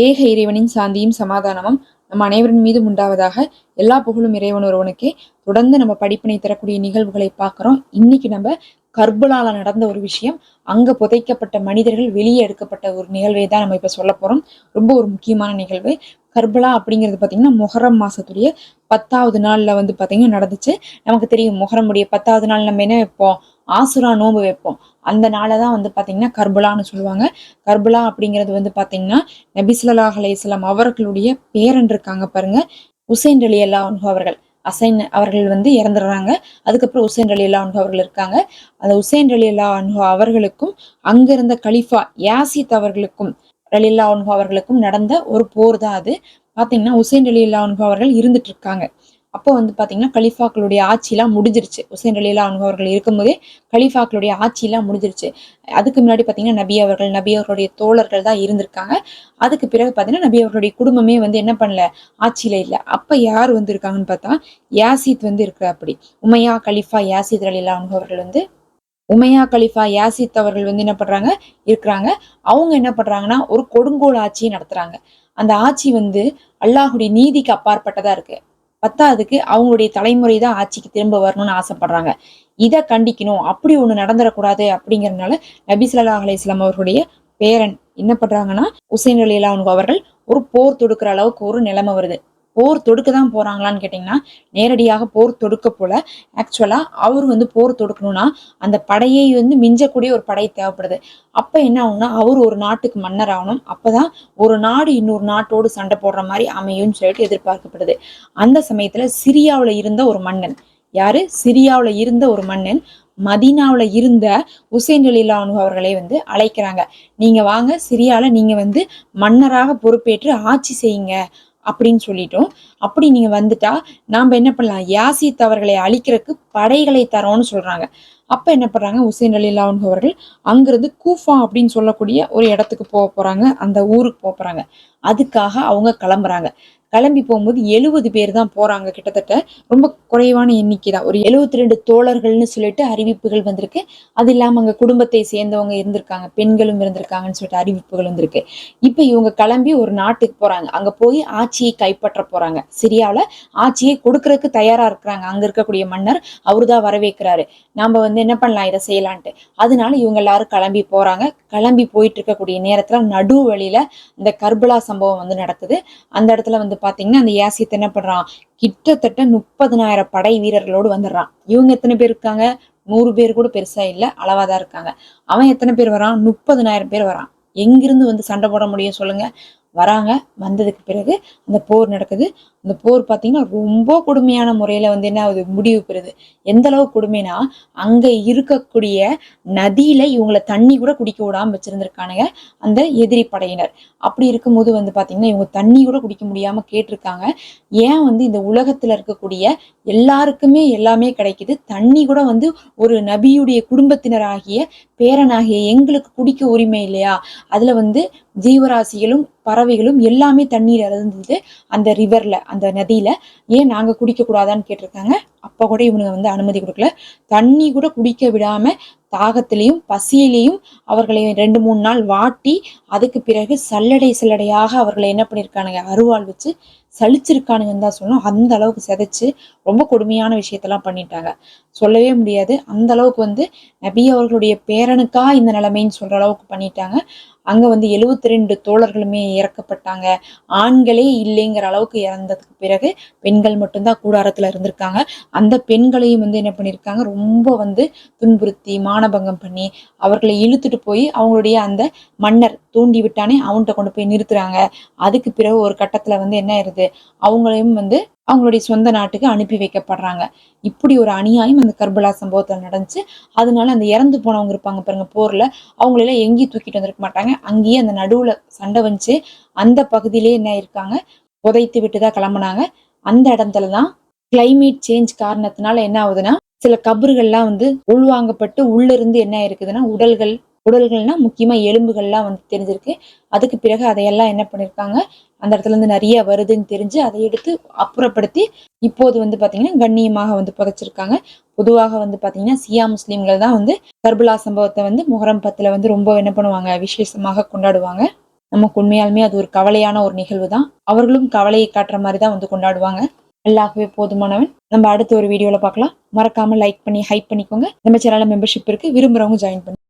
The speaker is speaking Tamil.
ஏக இறைவனின் சாந்தியும் சமாதானமும் நம் அனைவரின் மீதும் உண்டாவதாக எல்லா புகழும் இறைவன் ஒருவனுக்கே. தொடர்ந்து நம்ம படிப்பினை தரக்கூடிய நிகழ்வுகளை பார்க்குறோம். இன்னைக்கு நம்ம கர்பலால நடந்த ஒரு விஷயம். அங்க புதைக்கப்பட்ட மனிதர்கள் வெளியே எடுக்கப்பட்ட ஒரு நிகழ்வை தான் நம்ம இப்ப சொல்ல போறோம். ரொம்ப ஒரு முக்கியமான நிகழ்வு. கர்பலா அப்படிங்கிறது பார்த்தீங்கன்னா மொஹரம் மாசத்துடைய பத்தாவது நாள்ல வந்து பார்த்தீங்கன்னா நடந்துச்சு. நமக்கு தெரியும் மொஹரமுடைய பத்தாவது நாள் நம்ம என்ன வைப்போம்? ஆசுரா நோம்பு வைப்போம். அந்த நாளை தான் வந்து பார்த்தீங்கன்னா கர்பலான்னு சொல்லுவாங்க. கர்பலா அப்படிங்கிறது வந்து பார்த்தீங்கன்னா நபிசுல்லா அலையம் அவர்களுடைய பேரன் இருக்காங்க பாருங்க. உசைன் அலி அல்லா அவர்கள். அசைன் அவர்கள் வந்து இறந்துடுறாங்க. அதுக்கப்புறம் உசேன் அலி அல்லா அவர்கள் இருக்காங்க. அந்த உசேன் அலி அல்லா அவர்களுக்கும் அங்க இருந்த கலிஃபா யாசித் அவர்களுக்கும் ரலில்லா அவர்களுக்கும் நடந்த ஒரு போர் தான் அது. பாத்தீங்கன்னா உசேன் அலி அல்லா அவர்கள் இருந்துட்டு இருக்காங்க. அப்போ வந்து பார்த்தீங்கன்னா கலிஃபாக்களுடைய ஆட்சியெல்லாம் முடிஞ்சிருச்சு. உசேன் அலிலா அவர்கள் இருக்கும்போதே கலிஃபாக்களுடைய ஆட்சியெல்லாம் முடிஞ்சிருச்சு. அதுக்கு முன்னாடி பார்த்தீங்கன்னா நபி அவர்கள் நபி அவர்களுடைய தோழர்கள் தான் இருந்திருக்காங்க. அதுக்கு பிறகு பார்த்தீங்கன்னா நபி அவர்களுடைய குடும்பமே வந்து என்ன பண்ணல? ஆட்சியில் இல்லை. அப்போ யார் வந்து இருக்காங்கன்னு பார்த்தா யாசித் வந்து இருக்கிற அப்படி. உமையா கலிஃபா யாசித் அலிலா அவர்கள் வந்து உமையா கலிஃபா யாசித் அவர்கள் வந்து என்ன பண்றாங்க? இருக்கிறாங்க. அவங்க என்ன பண்றாங்கன்னா ஒரு கொடுங்கோல் ஆட்சியை நடத்துறாங்க. அந்த ஆட்சி வந்து அல்லாஹுடைய நீதிக்கு அப்பாற்பட்டதா இருக்கு. பத்தாவதுக்கு அவங்களுடைய தலைமுறை தான் ஆட்சிக்கு திரும்ப வரணும்னு ஆசைப்படுறாங்க. இதை கண்டிக்கணும். அப்படி ஒண்ணு நடந்துடக்கூடாது அப்படிங்கறதுனால நபிசுல்லா அலிஸ்லாம் அவர்களுடைய பேரன் என்ன பண்றாங்கன்னா உசைன் அலிலா அவர்கள் ஒரு போர் தொடுக்கிற அளவுக்கு ஒரு நிலைமை வருது. போர் தொடுக்க தான் போறாங்களான்னு கேட்டிங்கன்னா நேரடியாக போர் தொடுக்க போல. ஆக்சுவலா அவர் வந்து போர் தொடுக்கணும்னா அந்த படையை வந்து மிஞ்சக்கூடிய ஒரு படை தேவைப்படுது. அப்ப என்ன ஆகும்னா அவர் ஒரு நாட்டுக்கு மன்னர் ஆகணும். அப்பதான் ஒரு நாடு இன்னொரு நாட்டோடு சண்டை போடுற மாதிரி அமையும்னு சொல்லிட்டு எதிர்பார்க்கப்படுது. அந்த சமயத்துல சிரியாவில் இருந்த ஒரு மன்னன். யாரு? சிரியாவில் இருந்த ஒரு மன்னன் மதீனாவில் இருந்த உசேன் அலிலானு அவர்களை வந்து அழைக்கிறாங்க. நீங்கள் வாங்க சிரியாவில் நீங்கள் வந்து மன்னராக பொறுப்பேற்று ஆட்சி செய்யுங்க. அப்படின்னு சொல்லிட்டோம். அப்படி நீங்க வந்துட்டா நாம என்ன பண்ணலாம்? யாசித் அவர்களை அழிக்கிறதுக்கு படைகளை தரோம்னு சொல்றாங்க. அப்ப என்ன பண்றாங்க? உசேன் அலி அவர்கள் அங்கேருந்து கூஃபா அப்படின்னு சொல்லக்கூடிய ஒரு இடத்துக்கு போக போறாங்க. அந்த ஊருக்கு போக போறாங்க. அதுக்காக அவங்க கிளம்புறாங்க. கிளம்பி போகும்போது எழுபது பேர் தான் போறாங்க கிட்டத்தட்ட. ரொம்ப குறைவான எண்ணிக்கை தான். ஒரு எழுபத்தி ரெண்டு தோழர்கள்னு சொல்லிட்டு அறிவிப்புகள் வந்திருக்கு. அது இல்லாம அங்க குடும்பத்தை சேர்ந்தவங்க இருந்திருக்காங்க. பெண்களும் இருந்திருக்காங்கன்னு சொல்லிட்டு அறிவிப்புகள் வந்திருக்கு. இப்ப இவங்க கிளம்பி ஒரு நாட்டுக்கு போறாங்க. அங்க போய் ஆட்சியை கைப்பற்ற போறாங்க. சிரியாவில் ஆட்சியை கொடுக்கறதுக்கு தயாரா இருக்கிறாங்க. அங்க இருக்கக்கூடிய மன்னர் அவருதான் வரவேற்கிறாரு. நாம வந்து என்ன பண்ணலாம்? இதை செய்யலான்ட்டு. அதனால இவங்க எல்லாரும் கிளம்பி போறாங்க. கிளம்பி போயிட்டு இருக்கக்கூடிய நேரத்துல நடு வழியில இந்த கர்பலா சம்பவம் வந்து நடக்குது. அந்த இடத்துல வந்து பாத்தீங்கன்னா அந்த யாசித் என்ன பண்றான்? கிட்டத்தட்ட முப்பதனாயிரம் படை வீரர்களோடு வந்துடுறான். இவங்க எத்தனை பேர் இருக்காங்க? நூறு பேர் கூட பெருசா இல்ல அளவாதான் இருக்காங்க. அவன் எத்தனை பேர் வரான்? முப்பதனாயிரம் பேர் வரான். எங்கிருந்து வந்து சண்டை போட முடியும் சொல்லுங்க. வராங்க. வந்ததுக்கு பிறகு அந்த போர் நடக்குது. இந்த போர் பார்த்தீங்கன்னா ரொம்ப கொடுமையான முறையில் வந்து என்ன ஆகுது? முடிவு பெறுது. எந்த அளவு கொடுமைனா அங்கே இருக்கக்கூடிய நதியில் இவங்களை தண்ணி கூட குடிக்க விடாமல் வச்சுருந்துருக்கானுங்க அந்த எதிரி படையினர். அப்படி இருக்கும்போது வந்து பார்த்தீங்கன்னா இவங்க தண்ணி கூட குடிக்க முடியாமல் கேட்டிருக்காங்க. ஏன் வந்து இந்த உலகத்தில் இருக்கக்கூடிய எல்லாருக்குமே எல்லாமே கிடைக்குது? தண்ணி கூட வந்து ஒரு நபியுடைய குடும்பத்தினராகிய பேரனாகிய எங்களுக்கு குடிக்க உரிமை இல்லையா? அதில் வந்து ஜீவராசிகளும் பறவைகளும் எல்லாமே தண்ணீர் இருந்தது அந்த ரிவரில் அந்த நதியில ஏன் நாங்க குடிக்க கூடாதான்னு கேட்டிருக்காங்க. அப்ப கூட இவனுங்க வந்து அனுமதி கொடுக்கல. தண்ணி கூட குடிக்க விடாம தாகத்திலையும் பசியிலையும் அவர்களை ரெண்டு மூணு நாள் வாட்டி அதுக்கு பிறகு சல்லடை சல்லடையாக அவர்களை என்ன பண்ணியிருக்கானுங்க அருவாள் வச்சு சலிச்சிருக்கானுங்கன்னு தான் சொல்லணும். அந்த அளவுக்கு செதைச்சு ரொம்ப கொடுமையான விஷயத்தெல்லாம் பண்ணிட்டாங்க. சொல்லவே முடியாது. அந்த அளவுக்கு வந்து நபி அவர்களுடைய பேரனுக்கா இந்த நிலைமைன்னு சொல்ற அளவுக்கு பண்ணிட்டாங்க. அங்க வந்து எழுவத்தி ரெண்டு தோழர்களுமே இறக்கப்பட்டாங்க. ஆண்களே இல்லைங்கிற அளவுக்கு இறந்ததுக்கு பிறகு பெண்கள் மட்டும்தான் கூடாரத்துல இருந்திருக்காங்க. அந்த பெண்களையும் வந்து என்ன பண்ணியிருக்காங்க ரொம்ப வந்து துன்புறுத்தி மானபங்கம் பண்ணி அவர்களை இழுத்துட்டு போய் அவங்களுடைய அந்த மன்னர் தூண்டி விட்டானே அவன்கிட்ட கொண்டு போய் நிறுத்துறாங்க. அதுக்கு பிறகு ஒரு கட்டத்துல வந்து என்ன ஆயிருது? அவங்களையும் வந்து அவங்களுடைய சொந்த நாட்டுக்கு அனுப்பி வைக்கப்படுறாங்க. இப்படி ஒரு அநியாயம் அந்த கர்பலா சம்பவத்தில் நடந்துச்சு. அதனால அந்த இறந்து போனவங்க இருப்பாங்க பாருங்க போர்ல. அவங்களெல்லாம் எங்கேயும் தூக்கிட்டு வந்திருக்க மாட்டாங்க. அங்கேயே அந்த நடுவுல சண்டை வந்துச்சு. அந்த பகுதியிலே என்ன இருக்காங்க புதைத்து விட்டு தான் கிளம்புனாங்க. அந்த இடத்துல தான் கிளைமேட் சேஞ்ச் காரணத்தினால என்ன ஆகுதுன்னா சில கபறுகள்லாம் வந்து உள்வாங்கப்பட்டு உள்ளிருந்து என்ன இருக்குதுன்னா உடல்கள் உடல்கள்னா முக்கியமா எலும்புகள்லாம் வந்து தெரிஞ்சிருக்கு. அதுக்கு பிறகு அதையெல்லாம் என்ன பண்ணிருக்காங்க? அந்த இடத்துல இருந்து நிறைய வருதுன்னு தெரிஞ்சு அதை எடுத்து அப்புறப்படுத்தி இப்போது வந்து பாத்தீங்கன்னா கண்ணியமாக வந்து புதைச்சிருக்காங்க. பொதுவாக வந்து பாத்தீங்கன்னா சியா முஸ்லீம்கள் தான் வந்து கர்பலா சம்பவத்தை வந்து முகரம் பத்தில் வந்து ரொம்ப என்ன பண்ணுவாங்க? விசேஷமாக கொண்டாடுவாங்க. நமக்கு உண்மையாலுமே அது ஒரு கவலையான ஒரு நிகழ்வு தான். அவர்களும் கவலையை காட்டுற மாதிரி தான் வந்து கொண்டாடுவாங்க. அல்லாஹ்வே போதுமானவன். நம்ம அடுத்த ஒரு வீடியோவில் பார்க்கலாம். மறக்காம லைக் பண்ணி ஹைப் பண்ணிக்கோங்க. நம்ம சேனலில் மெம்பர்ஷிப் இருக்கு. விரும்புறவங்க ஜாயின் பண்ணி